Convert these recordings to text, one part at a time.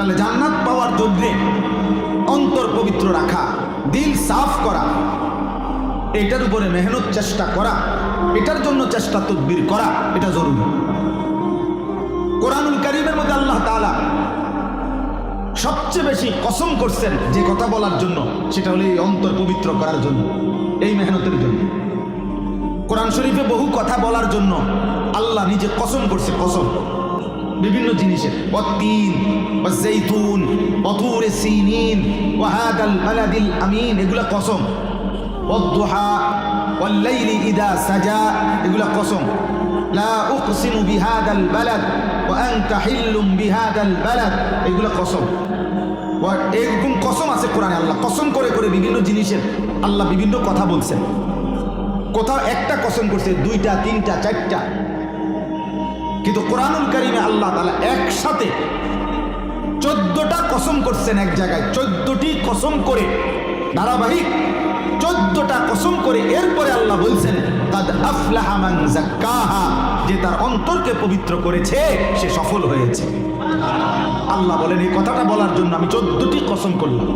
তাহলে জান্নাত পাওয়ার জন্যে অন্তর পবিত্র রাখা, দিল সাফ করা, এটার উপরে মেহনত চেষ্টা করা, এটার জন্য চেষ্টা তদবির করা, এটা জরুরি। কোরআনুল করিমের মধ্যে আল্লাহ তাআলা সবচেয়ে বেশি কসম করছেন যে কথা বলার জন্য, সেটা হলো এই অন্তর পবিত্র করার জন্য, এই মেহনতের জন্য। কোরআন শরীফে বহু কথা বলার জন্য আল্লাহ নিজে কসম করছে, কসম। বিভিন্ন জিনিসের। তিন বা জৈতুন অতুর সিনিন ওয়াহাদাল বালাদিল আমিন, এগুলা কসম। অদ্দোহা ওয়াল্লাইলি ইদা সাজা, এগুলা কসম। লা উকসিমু বিহাদাল বালাদ, ওয়া আনতা হিল্লুম বিহাদাল বালাদ, এগুলা কসম। এরকম কসম আছে কোরআনে আল্লাহ। কসম করে করে বিভিন্ন জিনিসের আল্লাহ বিভিন্ন কথা বলছেন। কোথাও একটা কসম করছে, দুইটা, তিনটা, চারটা। কিন্তু কোরআনুল কারিমে আল্লাহ তালা একসাথে চোদ্দটা কসম করছেন এক জায়গায় চোদ্দটি কসম করে ধারাবাহিক চোদ্দটা কসম করে এরপরে আল্লাহ বলছেন কাদ আফলাহা মান যাক্কাহা যে তার অন্তরকে পবিত্র করেছে সে সফল হয়েছে আল্লাহ বলেন এই কথাটা বলার জন্য আমি চোদ্দটি কসম করলাম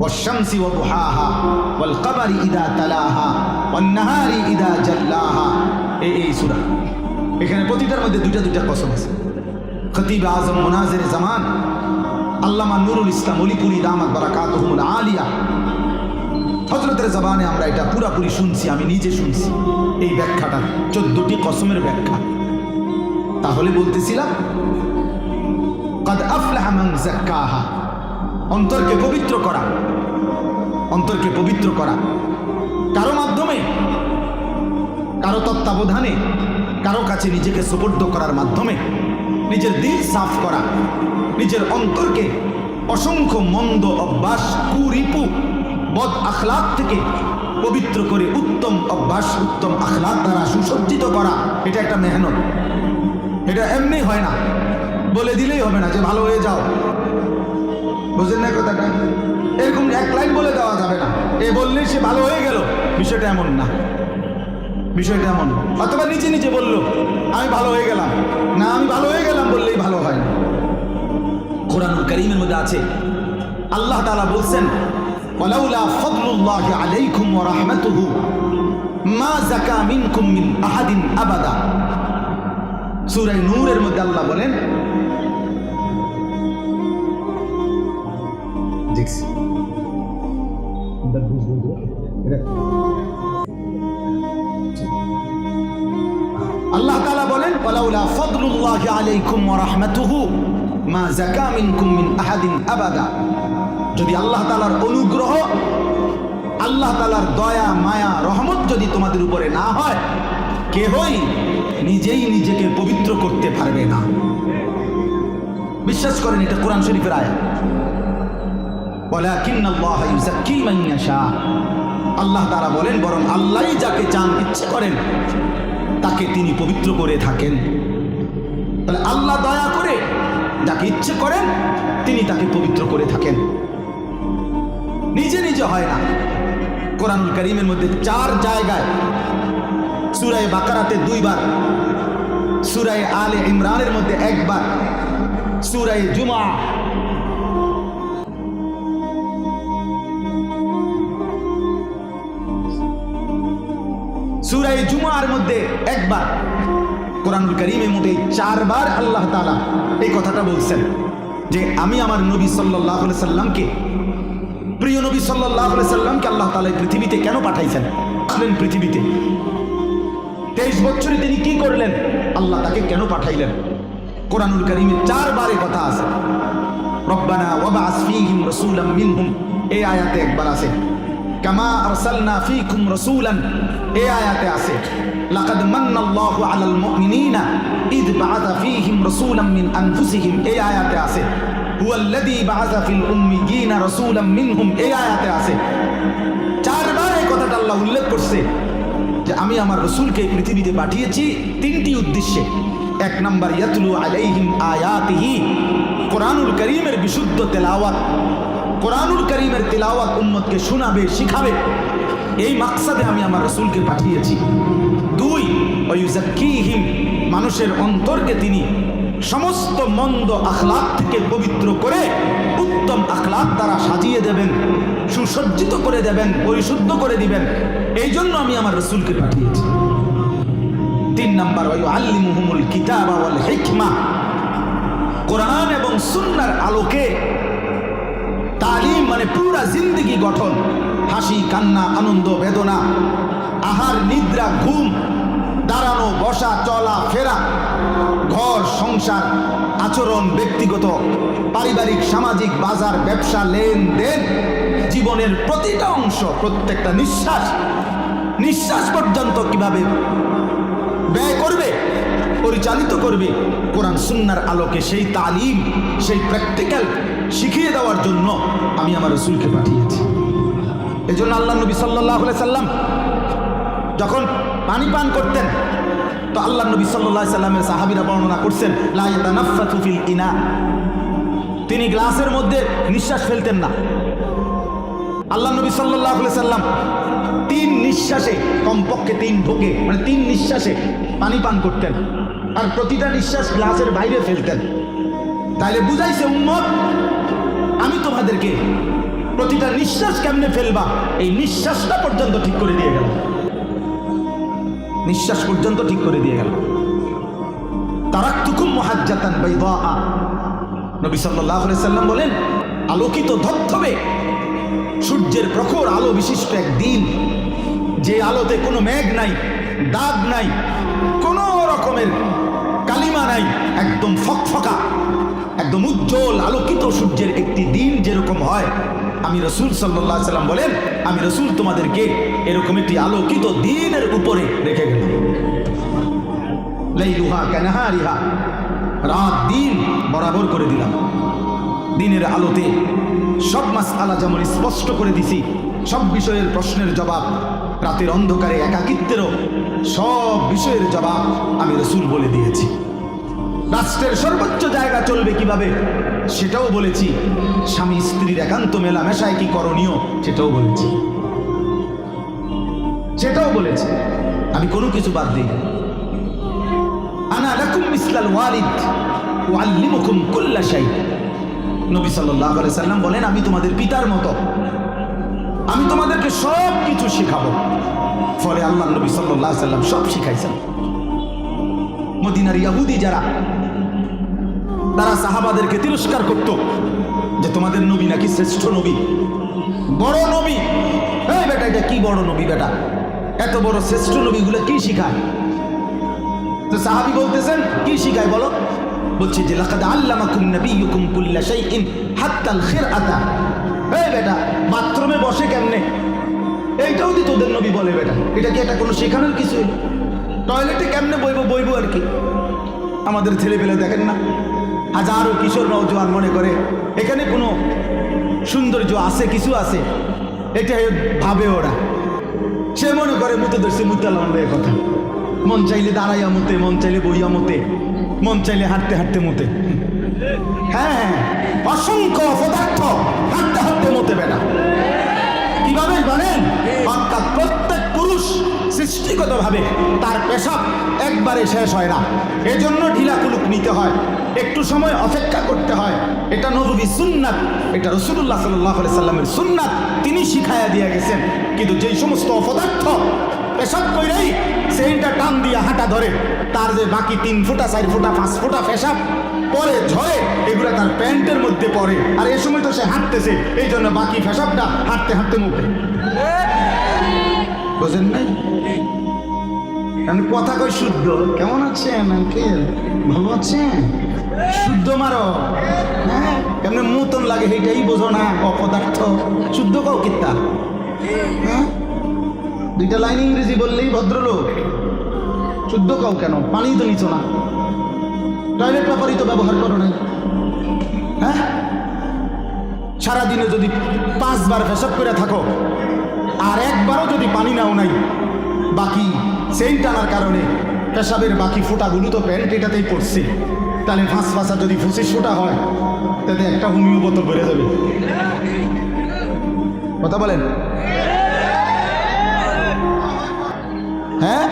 والشمس وضحاها والقمر إذا تلاها والنهار إذا جلاها এই এই সূরা। এখানে প্রতিটার মধ্যে দুইটা দুইটা কসম আছে। খতিব আজম মুনাজির জামান, আল্লামা নুরুল ইসলাম অলিপুরি দামাত বারাকাতুহুমুল আলিয়া। হজরতের জবানে আমরা এটা পুরাপুরি শুনছি, আমি নিজে শুনছি। এই ব্যাখ্যাটা, চোদ্দটি কসমের ব্যাখ্যা। তাহলে বলতেছিলাম, কদ আফলাহা মান অন্তরকে পবিত্র করা। অন্তরকে পবিত্র করা। কারও মাধ্যমে কারও তত্ত্বাবধানে কারও কাছে নিজেকে সুপর্দ করার মাধ্যমে নিজের দিল সাফ করা, নিজের অন্তরকে অসংখ্য মন্দ অভ্যাস, কুরিপু, বদ আখলাক থেকে পবিত্র করে উত্তম অভ্যাস, উত্তম আখলাক দ্বারা সুসজ্জিত করা, এটা একটা মেহনত। এটা এমনি হয় না। বলে দিলেই হবে না যে ভালো হয়ে যাও। বুঝলেন না কথাটা? এরকম এক লাইন বলে দেওয়া যাবে না। এ বললে সে ভালো হয়ে গেল। বিষয়টা এমন না। বিষয়টা এমন। অথবা নিজে নিজে বলল, আমি ভালো হয়ে গেলাম। না, আমি ভালো হয়ে গেলাম বললেই ভালো হয়। না কোরআনুল করিমের মধ্যে আছে, আল্লাহ তাআলা বলছেন, ওয়ালাউলা ফাদলুল্লাহি আলাইকুম ওয়া রাহমাতুহু মা যাকা মিনকুম মিন আহাদিন আবাদা। সূরা নূরের মধ্যে আল্লাহ বলেন, দেখছি। আল্লাহ ওয়ালাউলা ফাদলুল্লাহি আলাইকুম ওয়া রাহমাতুহু, মা যাকা মিনকুম মিন আহাদিন আবাদা। যদি আল্লাহ তাআলার অনুগ্রহ, আল্লাহ তাআলার দয়া, মায়া, রহমত যদি তোমাদের উপরে না হয়, কেহই নিজেই নিজেকে পবিত্র করতে পারবে না। বিশ্বাস করেন, এটা কোরআন শরীফের আয়াত। ওয়ালাকিন্না আল্লাহ ইউযাক্কি মান ইয়াশা। আল্লাহ তাআলা বলেন, বরং আল্লাহই যাকে চান, ইচ্ছে করেন তাকে তিনি পবিত্র করে থাকেন। তাহলে আল্লাহ দয়া করে যাকে ইচ্ছে করেন, তিনি তাকে পবিত্র করে থাকেন। নিজে নিজে হয় না। কোরআনুল করিমের মধ্যে চার জায়গায় সুরায় বাকারাতে দুইবার, সুরায় আলে ইমরানের মধ্যে একবার, সুরায় জুমা সুরায় জুমার মধ্যে একবার কোরআনুল করিমের মধ্যে চারবার আল্লাহ তাআলা এই কথাটা বলছেন যে আমি আমার নবী সাল্লাহ সাল্লামকে, প্রিয় নবী সাল্লাহ সাল্লামকে আল্লাহ এই পৃথিবীতে কেন পাঠাইছেন? আসলেন পৃথিবীতে। তেইশ বছরে তিনি কি করলেন? আল্লাহ তাকে কেন পাঠাইলেন? কোরআনুল করিমে চারবার কথা আছে। রব্বানা ওয়াবাস ফীহিম রাসূলাম মিনহুম। এই আয়াতে একবার আছে। কামা আরসালনা ফীকুম রাসূলান। এই আয়াতে আছে, লাকাদ মান্নাল্লাহু আলাল মুমিনিনা ইদ বাআথা ফীহিম রাসূলাম মিন আনফুসিহিম। এই আয়াতে আছে, হুয়াল্লাযী বাআথা ফিল উম্মিয়িনা রাসূলাম মিনহুম। এই আয়াতে আছে, চারবার এই কথাটা আল্লাহ উল্লেখ করছে যে আমি আমার রসুলকে পৃথিবীতে পাঠিয়েছি তিনটি উদ্দেশ্যে। এক নাম্বার, ইয়াতলু আলাইহিম আয়াতিহি, কোরআনুল করিমের বিশুদ্ধ তেলাওয়াত। কোরআনুল করিমের তেলাওয়াত উম্মতকে শোনাবে, শিখাবে। এই মাকসাদে আমি আমার রসুলকে পাঠিয়েছি। দুই ওয়ুজাক্কিহিম মানুষের অন্তরকে তিনি সমস্ত মন্দ আখলাক থেকে পবিত্র করে উত্তম আখলাক তারা সাজিয়ে দেবেন, সুসজ্জিত করে দেবেন, পরিশুদ্ধ করে দিবেন। এই জন্য আমি আমার রসুলকে পাঠিয়েছি। তিন নাম্বার আল্লিমুহুমুল কিতাব ওয়াল হিকমা। কোরআন এবং সুন্নার আলোকে তালিম মানে পুরা জিন্দগি গঠন। হাসি, কান্না, আনন্দ, বেদনা, আহার, নিদ্রা, ঘুম, দাঁড়ানো, বসা, চলা, ফেরা, ঘর, সংসার, আচরণ ব্যক্তিগত, পারিবারিক, সামাজিক, বাজার, ব্যবসা, লেনদেন, জীবনের প্রতিটা অংশ, প্রত্যেকটা নিঃশ্বাস নিঃশ্বাস পর্যন্ত কীভাবে ব্যয় করবে, পরিচালিত করবে, কোরআন, সুন্নার আলোকে সেই তালিম, সেই প্র্যাকটিক্যাল শিখিয়ে দেওয়ার জন্য আমি আমার রসুলকে পাঠিয়েছি। এই জন্য আল্লাহ নবী সাল্লাহ সাল্লাম যখন পানি পান করতেন, তো আল্লাহ নবী সাল্লাহ সাল্লামের সাহাবিরা বর্ণনা করছেন লাফিল ইনা তিনি গ্লাসের মধ্যে নিঃশ্বাস ফেলতেন না। আল্লাহ নবী সাল্লাহ সাল্লাম তিন নিঃশ্বাসে, কমপক্ষে তিন ঢোকে মানে তিন নিঃশ্বাসে পানি পান করতেন আর প্রতিটা নিঃশ্বাস গ্লাসের বাইরে ফেলতেন। তাইলে বুঝাইছে উম্মত আমি তোমাদেরকে প্রতিটা নিঃশ্বাস কেমনে ফেলবা, এই নিঃশ্বাসটা পর্যন্ত ঠিক করে দিয়ে গেল। নিঃশ্বাস পর্যন্ত ঠিক করে দিয়ে গেল। বাইদা নবী আলাইহি সাল্লাম বলেন, আলোকিত ধবধবে সূর্যের প্রখর আলো বিশিষ্ট এক দিন। যে আলোতে কোনো মেঘ নাই, দাগ নাই, কোনো রকমের কালিমা নাই, একদম ফকফকা। একদম উজ্জ্বল আলোকিত সূর্যের একটি দিন যেরকম হয়। আমি রসুল সাল্লাহ সাল্লাম বলেন, আমি রসুল তোমাদেরকে এরকম একটি আলোকিত দিনের উপরে রেখে গেলাম। লাইলুহা কানাহারিহা, রাত দিন বরাবর করে দিলাম। দিনের আলোতে সব মাস আলা যেমন স্পষ্ট করে দিছি, সব বিষয়ের প্রশ্নের জবাব, রাতের অন্ধকারে একাকিত্বেরও সব বিষয়ের জবাব আমি রসুল বলে দিয়েছি। রাষ্ট্রের সর্বোচ্চ জায়গা চলবে কীভাবে? সেটাও বলেছি। স্বামী স্ত্রীর একান্ত মেলামেশায় কি করণীয়, সেটাও বলেছি। সেটাও বলেছি। আমি কোনো কিছু বাদ দিই। আনা লাকুম মিসলাল ওয়ালিদ, ওয়াল্লিমুকুম কুল্লা শাই নবী সাল্লাল্লাহু সাল্লাম বলেন, আমি তোমাদের পিতার মতো। আমি তোমাদেরকে সব কিছু শেখাবো। ফলে আল্লাহ নবী সাল্লাল্লাহু সাল্লাম সব শিখাইছেন। মদিনার ইয়াহুদি যারা তারা সাহাবাদেরকে তিরস্কার করত যে তোমাদের নবী নাকি শ্রেষ্ঠ নবী। বড় নবী। এই বেটা, এটা কি বড় নবী বেটা? এত বড় শ্রেষ্ঠ নবীগুলো কি শিখায়? তো সাহাবি বলতেছেন, কি শিখায় বলো? বলছে যে, লাকাদ আল্লামাকুম নাবিয়্যুকুম কুল্লা শাইইন হাত্তাল খিরআতা। এই বেটা, বাথরুমে বসে কেমনে? এইটাও দি তোদের নবী বলে বেটা। এটা কি এটা কোনো শেখানোর কিছু টয়লেটে কেমনে বইবো বইবো আর কি? আমাদের ছেলে পেলে দেখেন না। হাজারো কিশোর নৌজওয়ান মনে করে। এখানে কোনো সৌন্দর্য আছে, কিছু আছে? এটা ভাবে ওরা। সে মনে করে মুতে ধরছে মুতালাম এ কথা। মন চাইলে দাঁড়াইয়া মতে, মন চাইলে বইয়া মতে, মন চাইলে হাঁটতে হাঁটতে মতে। হ্যাঁ হ্যাঁ অসংখ্য পদার্থ হাঁটতে হাঁটতে মতে বেটা কীভাবে জানেন? অর্থাৎ প্রত্যেক পুরুষ সৃষ্টিগতভাবে তার পেশাব একবারে শেষ হয় না। এজন্য ঢিলা কুলুক নিতে হয়। একটু সময় অপেক্ষা করতে হয়। এটা নবী সুন্নাত, এটা রসুল্লাহ সাল্লাহ সাল্লামের সুন্নাত। তিনি শিখাইয়া দিয়ে গেছেন। কিন্তু যেই সমস্ত অপদার্থ পেশাব কইরাই, সেইটা টান দিয়ে হাঁটা ধরে। তার যে বাকি তিন ফুটা, চার ফুটা, পাঁচ ফুটা পেশাব, পরে ঝরে, এগুলো তার প্যান্টের মধ্যে পড়ে। আর এই সময় তো সে হাঁটতেছে এই জন্য বাকি পেশাবটা হাঁটতে হাঁটতে মুখে বোঝেন নাই? আমি কথা কই শুদ্ধ। কেমন আছেন আঙ্কেল ভালো আছেন? শুদ্ধ মারো। হ্যাঁ কেমন মুতন লাগে সেইটাই বোঝো না, অপদার্থ। শুদ্ধ কও কিত্তা হ্যাঁ? দুইটা লাইন ইংরেজি বললেই ভদ্রলোক। শুদ্ধ কও কেন? পানি তো নিছো না। টয়লেট পেপারই তো ব্যবহার করো নাই। হ্যাঁ? সারাদিনে যদি পাঁচবার পেশাব করে থাকো, আর একবারও যদি পানি নাও নাই, বাকি সেন্ট টানার কারণে পেশাবের বাকি ফোঁটাগুলো তো প্যান্ট এটাতেই পড়ছে। তাহলে ফাঁস ফাঁসা যদি ফুসিস ফোঁটা হয়, তাতে একটা হুমিও বোতল বেড়ে যাবে। কথা বলেন? হ্যাঁ?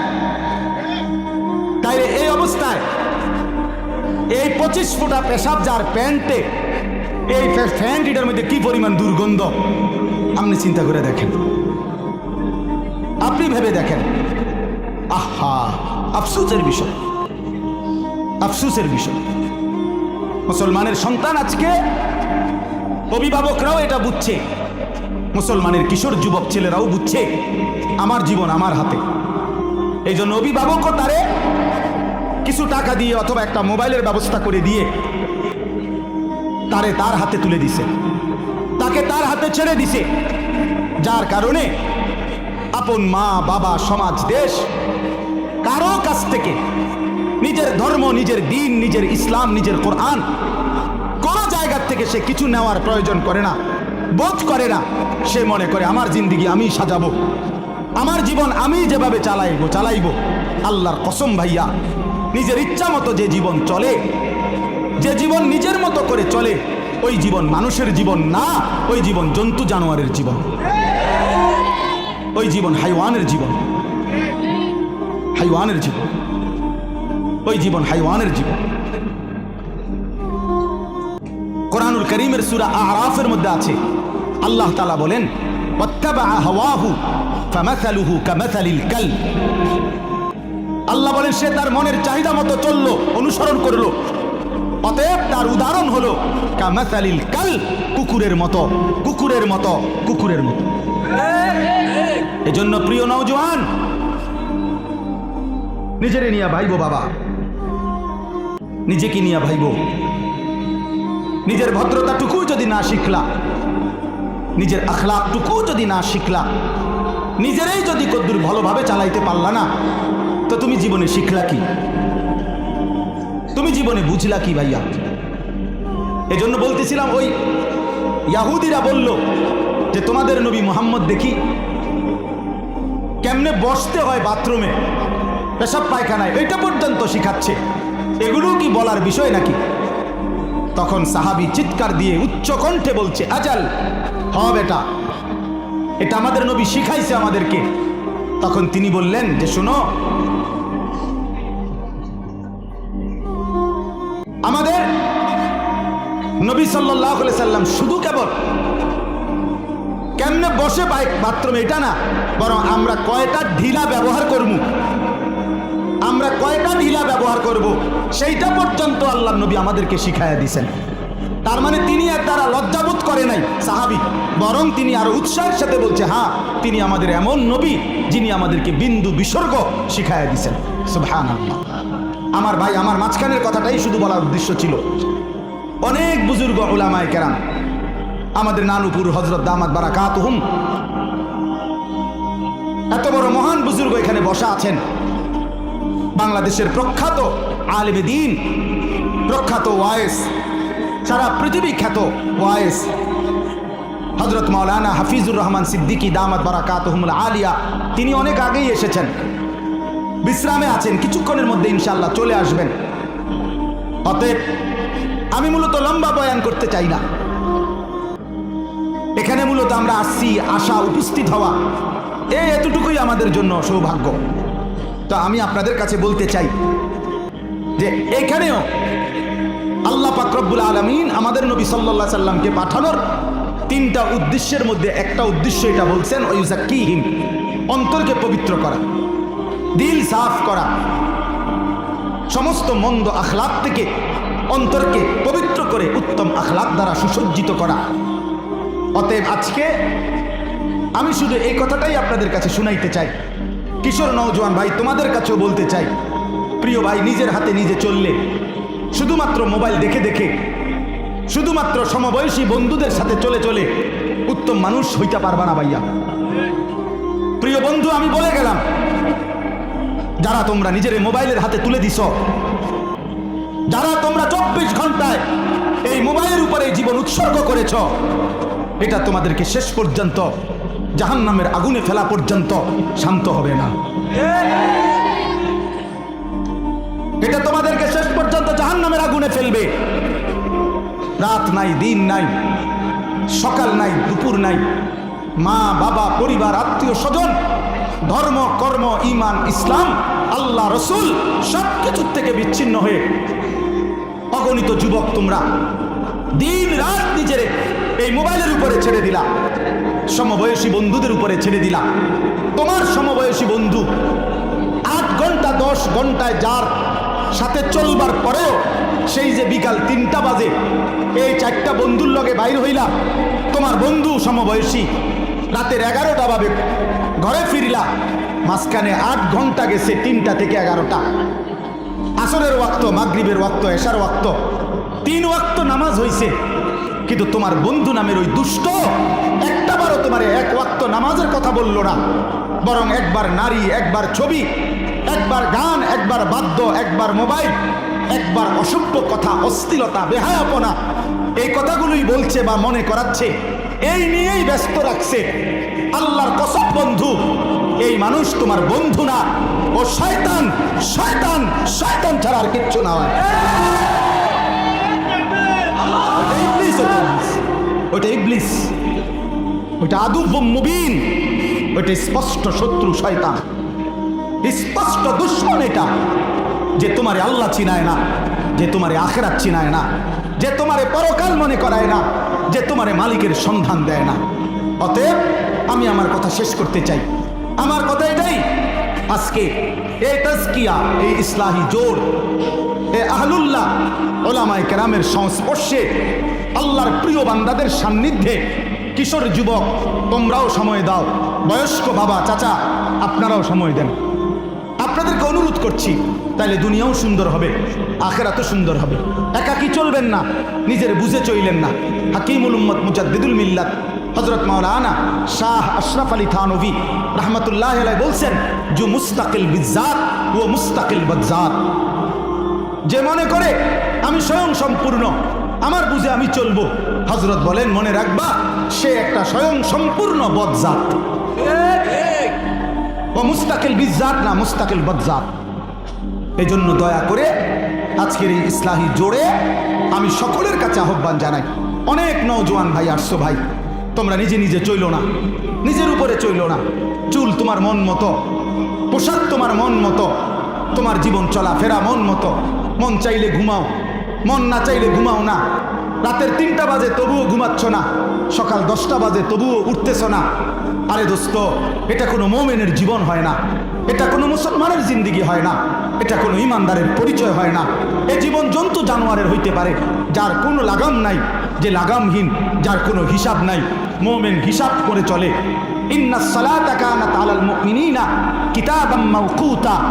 তাইলে এই অবস্থায় এই পঁচিশ ফুটা পেশাব যার প্যান্টে এই প্যান্ট এটার মধ্যে কি পরিমাণ দুর্গন্ধ? আপনি চিন্তা করে দেখেন। আপনি ভেবে দেখেন। আহা, আফসুসের বিষয়। আফসুসের বিষয়। মুসলমানের সন্তান আজকে, অভিভাবকরাও এটা বুঝছে। মুসলমানের কিশোর যুবক ছেলেরাও বুঝছে, আমার জীবন আমার হাতে। এই জন্য অভিভাবকও তারে কিছু টাকা দিয়ে অথবা একটা মোবাইলের ব্যবস্থা করে দিয়ে তারে তার হাতে তুলে দিছে। তাকে তার হাতে ছেড়ে দিছে। যার কারণে আপন মা, বাবা, সমাজ, দেশ কারও কাছ থেকে নিজের ধর্ম, নিজের দিন, নিজের ইসলাম, নিজের কোরআন কোন জায়গার থেকে সে কিছু নেওয়ার প্রয়োজন করে না, বোধ করে না। সে মনে করে, আমার জিন্দিগি আমি সাজাবো। আমার জীবন আমি যেভাবে চালাইবো চালাইবো। আল্লাহর কসম ভাইয়া, নিজের ইচ্ছা মতো যে জীবন চলে যে জীবন নিজের মতো করে চলে, ওই জীবন মানুষের জীবন না, ওই জীবন জন্তু জানোয়ারের জীবন। ওই জীবন হাইওয়ানের জীবন। হাইওয়ানের জীবন। ওই জীবন হাইওয়ানের জীবন। কোরআনুল করিমের সুরা আরাফের মধ্যে আছে। আল্লাহ তালা বলেন। আল্লাহ বলেন, সে তার মনের চাহিদা মতো চলল, অনুসরণ করল। অতএব তার উদাহরণ হলো, কামাসালিল কাল কুকুরের মতো কুকুরের মতো কুকুরের মতো। এজন্য প্রিয় নওজোয়ান, নিজেরে নিয়ে ভাইবো বাবা। নিজেকে নিয়ে ভাইবো। নিজের ভদ্রতাটুকু যদি না শিখলা, নিজের আখলাকটুকু যদি না শিখলা, নিজেরাই যদি কদ্দুর ভালোভাবে চালাইতে পারলা না, তো তুমি জীবনে শিখলা কি? জীবনে বুঝলা কি ভাইয়া? এজন্য বলতেছিলাম ওই ইয়াহুদিরা বলল যে তোমাদের নবী মোহাম্মদ দেখি কেমনে বসতে হয় বাথরুমে, পেশাব পায়খানায় এটা পর্যন্ত শিখাচ্ছে। এগুলো কি বলার বিষয় নাকি? তখন সাহাবি চিৎকার দিয়ে উচ্চ কণ্ঠে বলছে, আজাল হ বেটা, এটা আমাদের নবী শিখাইছে আমাদেরকে। তখন তিনি বললেন যে, শোনো নবী সাল্লাহ সাল্লাম শুধু কেবল কেমনে বসে বাইক বাথরুমে, এটা না, বরং আমরা কয়টা ঢিলা ব্যবহার করব? আমরা কয়টা ঢিলা ব্যবহার করব? সেইটা পর্যন্ত আল্লাহ নবী আমাদেরকে শিখাইয়া দিছেন। তার মানে তিনি আর তারা লজ্জাবোধ করে নাই সাহাবি, বরং তিনি আরও উৎসাহের সাথে বলছে হ্যাঁ তিনি আমাদের এমন নবী যিনি আমাদেরকে বিন্দু বিসর্গ শিখাইয়া দিছেন। আমার ভাই, আমার মাঝখানের কথাটাই শুধু বলার উদ্দেশ্য ছিল। অনেক বুজুর্গ ওলামায় কেরাম। আমাদের নানুপুর হজরত দামাত বারাকাত হুম এত বড় মহান বুজুর্গ এখানে বসা আছেন। বাংলাদেশের প্রখ্যাত আলেমে দিন, প্রখ্যাত ওয়ায়েস সারা পৃথিবী খ্যাত ওয়ায়েস হজরত মাওলানা হাফিজুর রহমান সিদ্দিকী দামাত বারাকাত আলিয়া, তিনি অনেক আগেই এসেছেন। বিশ্রামে আছেন, কিছুক্ষণের মধ্যে ইনশাল্লাহ চলে আসবেন। অতএব আমি মূলত লম্বা বয়ান করতে চাই না। এখানে মূলত আমরা আসছি আশা উপস্থিত হওয়া। এই এতটুকুই আমাদের জন্য সৌভাগ্য। তো আমি আপনাদের কাছে বলতে চাই যে এখানেও আল্লাহ পাকরব্বুল আলমিন আমাদের নবী সাল্লা সাল্লামকে পাঠানোর তিনটা উদ্দেশ্যের মধ্যে একটা উদ্দেশ্য এটা বলছেন ওইজাকিহিম অন্তরকে পবিত্র করা, দিল সাফ করা, সমস্ত মন্দ আখলাক থেকে অন্তরকে পবিত্র করে উত্তম আখলাক দ্বারা সুসজ্জিত করা। অতএব আজকে আমি শুধু এই কথাটাই আপনাদের কাছে শুনাইতে চাই। কিশোর নওজোয়ান ভাই, তোমাদের কাছেও বলতে চাই। প্রিয় ভাই, নিজের হাতে নিজে চললে শুধুমাত্র মোবাইল দেখে দেখে, শুধুমাত্র সমবয়সী বন্ধুদের সাথে চলে চলে উত্তম মানুষ হইতে পারবা না ভাইয়া। প্রিয় বন্ধু, আমি বলে গেলাম, যারা তোমরা নিজের মোবাইলের হাতে তুলে দিছ যারা তোমরা চব্বিশ ঘন্টায় এই মোবাইলের উপরে জীবন উৎসর্গ করেছ, এটা তোমাদেরকে শেষ পর্যন্ত জাহান নামের আগুনে ফেলা পর্যন্ত শান্ত হবে না। এটা তোমাদেরকে শেষ পর্যন্ত জাহান নামের আগুনে ফেলবে। রাত নাই, দিন নাই, সকাল নাই, দুপুর নাই। মা, বাবা, পরিবার, আত্মীয়, স্বজন, ধর্ম, কর্ম ইমান ইসলাম, আল্লাহ, রসুল সব কিছুর থেকে বিচ্ছিন্ন হয়ে অগণিত যুবক তোমরা। দিন রাত নিজের এই মোবাইলের উপরে ছেড়ে দিলা। সমবয়সী বন্ধুদের উপরে ছেড়ে দিলা। তোমার সমবয়সী বন্ধু আট ঘণ্টা, দশ ঘন্টায় যার সাথে চলবার পরেও সেই যে বিকাল তিনটা বাজে, এই চারটা বন্ধুর লগে বাইর হইলা, তোমার বন্ধু সমবয়সী রাতের এগারোটা বাজে ঘরে ফিরিলা। মাঝখানে আট ঘণ্টা গেছে তিনটা থেকে এগারোটা। আসরের ওয়াক্ত, মাগরিবের ওয়াক্ত, এশার ওয়াক্ত। তিন ওয়াক্ত নামাজ হইছে। কিন্তু তোমার বন্ধু নামের ওই দুষ্ট একটাবারও তোমার এক ওয়াক্ত নামাজের কথা বলল না। বরং একবার নারী, একবার ছবি, একবার গান, একবার বাদ্য, একবার মোবাইল, একবার অসভ্য কথা অস্থিরতা বেহায়াপনা, এই কথাগুলোই বলছে বা মনে করাচ্ছে। এই নিয়েই ব্যস্ত রাখছে আল্লাহর কসম বন্ধু এই মানুষ তোমার বন্ধু না। ও শয়তান শয়তান শয়তান ছাড়া আর কিচ্ছু না হয়। ওটা ইবলিস, ওটা আদুব মুবিন। ওটা স্পষ্ট শত্রু শয়তান। স্পষ্ট দুশ্মন এটা যে তোমারে আল্লাহ চিনায় না যে তোমারে আখেরাত চিনায় না যে তোমারে পরকাল মনে করায় না যে তোমারে মালিকের সন্ধান দেয় না। অতএব আমি আমার কথা শেষ করতে চাই। আমার কথা এটাই, আজকে এই তাজকিয়া, এই ইসলাহি জোর, এ আহলুল্লাহ, ওলামায় কেরামের সংস্পর্শে আল্লাহর প্রিয় বান্দাদের সান্নিধ্যে কিশোর যুবক, তোমরাও সময় দাও, বয়স্ক বাবা, চাচা, আপনারাও সময় দেন। আপনাদেরকে অনুরোধ করছি, তাইলে দুনিয়াও সুন্দর হবে, আখেরাতও সুন্দর হবে। একাকি চলবেন না, নিজের বুঝে চইলেন না। হাকিমুল উম্মত মুজাদ্দিদুল মিল্লাত হজরত মাওলানা শাহ আশরাফ আলী থানভি রহমতুল্লাহ বলছেন, জু মুস্তাকিল বিজাত ও মুস্তাকিল বজ্জাত। যে মনে করে, আমি স্বয়ং সম্পূর্ণ, আমার বুঝে আমি চলবো। হজরত বলেন, মনে রাখবা, সে একটা স্বয়ং সম্পূর্ণ বদজাত ও মুস্তাকিল বিজাত না মুস্তাকিল বদজাত জন্য দয়া করে আজকের এই ইসলাহী জোরে আমি সকলের কাছে আহ্বান জানাই। অনেক নৌজওয়ান ভাই আসছো ভাই তোমরা নিজে নিজে চইল না। নিজের উপরে চইল না। চুল তোমার মন মতো। পোশাক তোমার মন মতো। তোমার জীবন চলা ফেরা মন মতো। মন চাইলে ঘুমাও। মন না চাইলে ঘুমাও না। রাতের তিনটা বাজে তবুও ঘুমাচ্ছ না। সকাল দশটা বাজে তবুও উঠতেছ না। আরে দোস্ত, এটা কোনো মোমেনের জীবন হয় না। এটা কোনো মুসলমানের জিন্দিগি হয় না। এটা কোনো ইমানদারের পরিচয় হয় না। এ জীবন জন্তু জানোয়ারের হইতে পারে, যার কোনো লাগাম নাই, যে লাগামহীন, যার কোনো হিসাব নাই। মোমেন হিসাব করে চলে। ইন্না সালাতা কানাত আলাল মুমিনিনা কিতাবাম মাওকুতা।